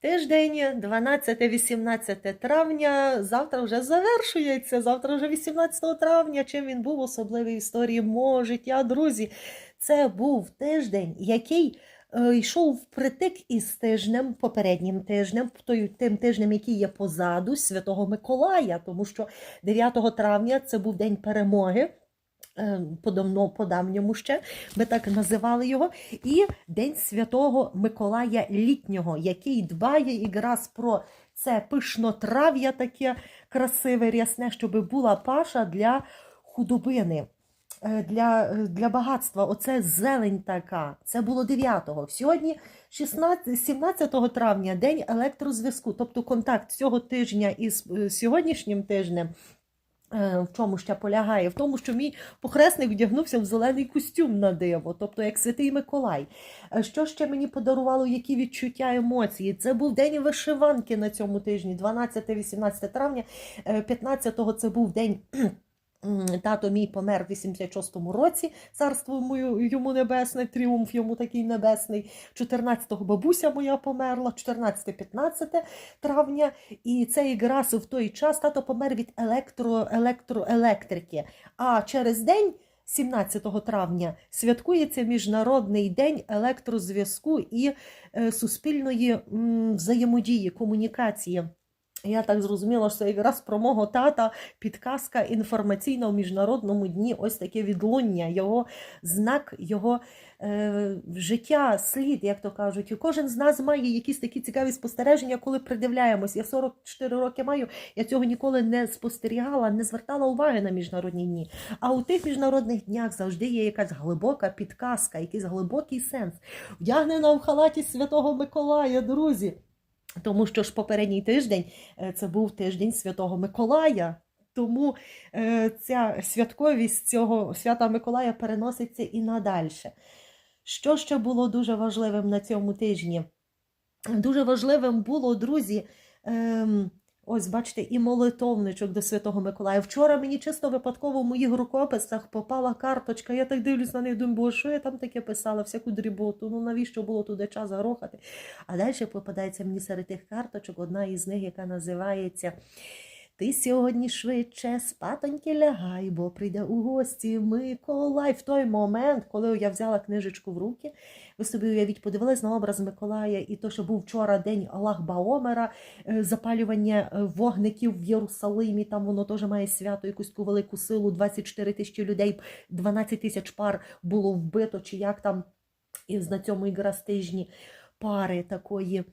Тиждень 12-18 травня. Завтра вже завершується. Завтра вже 18 травня. Чим він був особливий в історії мого життя, друзі. Це був тиждень, який е, йшов впритик із тижнем, попереднім тижнем, той, тим тижнем, який є позаду Святого Миколая, тому що 9 травня це був день перемоги. Е, Подавно, по-давньому ще, ми так називали його, і День Святого Миколая Літнього, який дбає якраз про це пишнотрав'я таке красиве, рясне, щоб була паша для худобини, е, для, е, для багатства. Оце зелень така. Це було 9-го. Сьогодні 16, 17 травня день електрозв'язку, тобто контакт цього тижня із сьогоднішнім тижнем. Е, В чому ще полягає? В тому, що мій похресник вдягнувся в зелений костюм на диво, тобто як святий Миколай. Е, Що ще мені подарувало, які відчуття емоції? Це був день вишиванки на цьому тижні, 12-18 травня. 15-го це був день. Тато мій помер в 86-му році, царство йому- йому небесне, тріумф йому такий небесний. 14-го бабуся моя померла, 14-15 травня. І це якраз в той час тато помер від електро, електроелектрики. А через день, 17 травня, святкується Міжнародний день електрозв'язку і е, суспільної взаємодії, комунікації. Я так зрозуміла, що якраз про мого тата підказка інформаційна в міжнародному дні. Ось таке відлуння, його знак, його е, життя, слід, як то кажуть. І кожен з нас має якісь такі цікаві спостереження, коли придивляємось. Я 44 роки маю, я цього ніколи не спостерігала, не звертала уваги на міжнародні дні. А у тих міжнародних днях завжди є якась глибока підказка, якийсь глибокий сенс. Вдягнена в халаті Святого Миколая, друзі. Тому що ж попередній тиждень е, це був тиждень Святого Миколая. Тому е, ця святковість цього свята Миколая переноситься і надальше. Що ще було дуже важливим на цьому тижні? Дуже важливим було, друзі, ем, ось бачите, і молитовничок до Святого Миколая. Вчора мені чисто випадково в моїх рукописах попала карточка. Я так дивлюсь на неї, думаю, бо що я там таке писала, всяку дріботу. Ну навіщо було туди час грохати? А далі попадається мені серед тих карточок одна із них, яка називається. Ти сьогодні швидше спатоньки лягай, бо прийде у гості Миколай. В той момент, коли я взяла книжечку в руки, ви собі уявіть, подивились на образ Миколая і то, що був вчора день Аллах Баомера, е, запалювання е, вогників в Єрусалимі, там воно теж має свято, якусь таку велику силу, 24 тисячі людей, 12 тисяч пар було вбито, чи як там, і на цьому якраз тижні пари такої